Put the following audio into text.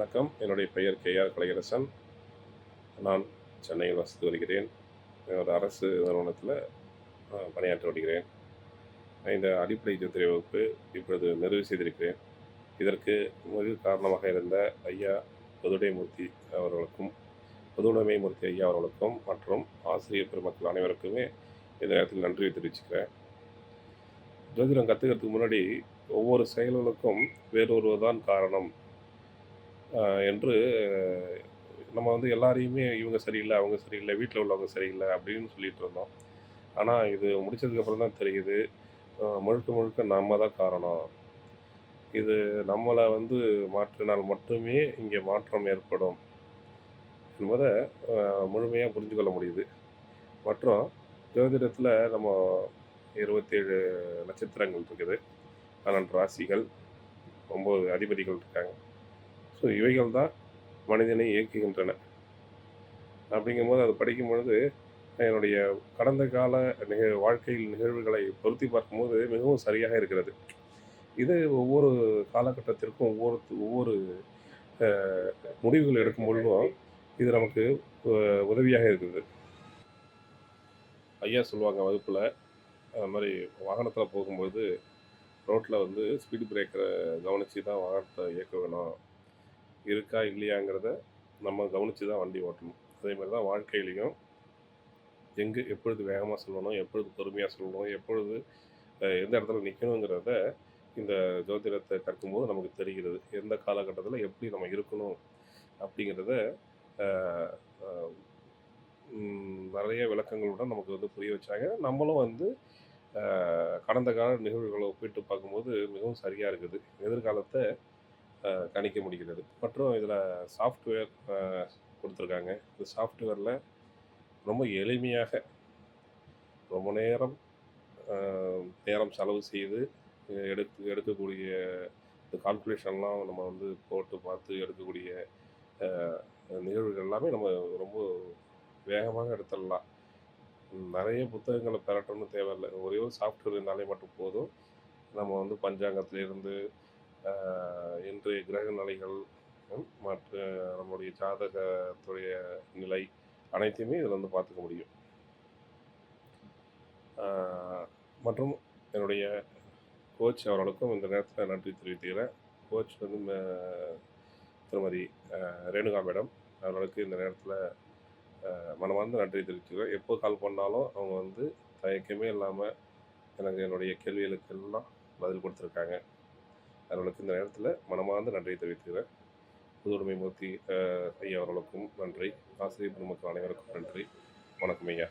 வணக்கம். என்னுடைய பெயர் கே ஆர் கலையரசன். நான் சென்னையில் வசித்து வருகிறேன். ஒரு அரசு நிறுவனத்தில் பணியாற்றி வருகிறேன். இந்த அடிப்படை ஜோதிட வகுப்பு இப்பொழுது நிறைவு செய்திருக்கிறேன். இதற்கு முதல் காரணமாக இருந்த ஐயா பொதுடைமூர்த்தி அவர்களுக்கும் புதுடைமைமூர்த்தி ஐயா அவர்களுக்கும் மற்றும் ஆசிரியர் பெருமக்கள் அனைவருக்குமே இந்த நேரத்தில் நன்றியை தெரிவிச்சுக்கிறேன். ஜோதிடம் கற்றுக்கிறதுக்கு முன்னாடி ஒவ்வொரு செயல்களுக்கும் வேறொருவர் தான் காரணம். என்று நம்ம வந்து எல்லாரையுமே இவங்க சரியில்லை அவங்க சரியில்லை வீட்டில் உள்ளவங்க சரியில்லை அப்படின்னு சொல்லிட்டு இருந்தோம். ஆனால் இது முடிச்சதுக்கப்புறம் தான் தெரியுது. முழுக்க முழுக்க நம்ம தான் காரணம். இது நம்மளை வந்து மாற்றினால் மட்டுமே இங்கே மாற்றம் ஏற்படும் என்பதை முழுமையாக புரிஞ்சு கொள்ள முடியுது. மற்றும் ஜோதிடத்தில் நம்ம இருபத்தேழு நட்சத்திரங்கள் இருக்குது. பன்னெண்டு ராசிகள் ஒம்பது அதிபதிகள் இருக்காங்க. ஸோ இவைகள் தான் மனிதனை இயக்குகின்றன. அப்படிங்கும்போது அது படிக்கும் பொழுது என்னுடைய கடந்த கால நிக வாழ்க்கையில் நிகழ்வுகளை பொருத்தி பார்க்கும்போது மிகவும் சரியாக இருக்கிறது. இது ஒவ்வொரு காலகட்டத்திற்கும் ஒவ்வொரு ஒவ்வொரு முடிவுகள் எடுக்கும் பொழுதும் இது நமக்கு உதவியாக இருக்குது. ஐயா சொல்லுவாங்க வகுப்பில் அது மாதிரி வாகனத்தில் போகும்போது ரோட்டில் வந்து ஸ்பீடு பிரேக்கரை கவனித்து தான் வாகனத்தை இயக்க வேணும். இருக்கா இல்லையாங்கிறத நம்ம கவனித்து தான் வண்டி ஓட்டணும். அதே மாதிரி தான் வாழ்க்கையிலையும் எங்கே எப்பொழுது வேகமாக சொல்லணும் எப்பொழுது பொறுமையாக சொல்லணும் எப்பொழுது எந்த இடத்துல நிற்கணுங்கிறத இந்த ஜோதிடத்தை கற்கும்போது நமக்கு தெரிகிறது. எந்த காலகட்டத்தில் எப்படி நம்ம இருக்கணும் அப்படிங்கிறத நிறைய விளக்கங்களுடன் நமக்கு வந்து புரிய வச்சாங்க. நம்மளும் வந்து கடந்த கால நிகழ்வுகளை ஒப்பிட்டு பார்க்கும்போது மிகவும் சரியாக இருக்குது. எதிர்காலத்தை கணிக்க முடிகிறது. மற்றும் இதில் சாஃப்ட்வேர் கொடுத்துருக்காங்க. இந்த சாஃப்ட்வேரில் ரொம்ப எளிமையாக ரொம்ப நேரம் நேரம் செலவு செய்து எடுத்து எடுக்கக்கூடிய இந்த கால்குலேஷன்லாம் நம்ம வந்து போட்டு பார்த்து எடுக்கக்கூடிய நிகழ்வுகள் எல்லாமே நம்ம ரொம்ப வேகமாக எடுத்துடலாம். நிறைய புத்தகங்களை பெறட்டணும்னு தேவையில்லை. ஒரே ஒரு சாஃப்ட்வேர் இருந்தாலே மட்டும் போதும். நம்ம வந்து பஞ்சாங்கத்திலேருந்து இன்றைய கிரக நிலைகள் மற்ற நம்மளுடைய ஜாதகத்துடைய நிலை அனைத்தையுமே இதில் வந்து பார்த்துக்க முடியும். மற்றும் என்னுடைய கோச் அவர்களுக்கும் இந்த நேரத்தில் நன்றி தெரிவித்துக்கிறேன். கோச் வந்து திருமதி ரேணுகா மேடம் அவர்களுக்கு இந்த நேரத்தில் மனமார்ந்த நன்றி தெரிவித்துக்கிறேன். எப்போ கால் பண்ணாலும் அவங்க வந்து தயக்கமே இல்லாமல் எனக்கு என்னுடைய கேள்விகளுக்கெல்லாம் பதில் கொடுத்துருக்காங்க. அவர்களுக்கு இந்த நேரத்தில் மனமார்ந்த நன்றியை தெரிவித்துக்கிறேன். புதுவுடைமை மூர்த்தி ஐயா அவர்களுக்கும் நன்றி. ஆசிரியர் பெருமக்கள் அனைவருக்கும் நன்றி. வணக்கம் ஐயா.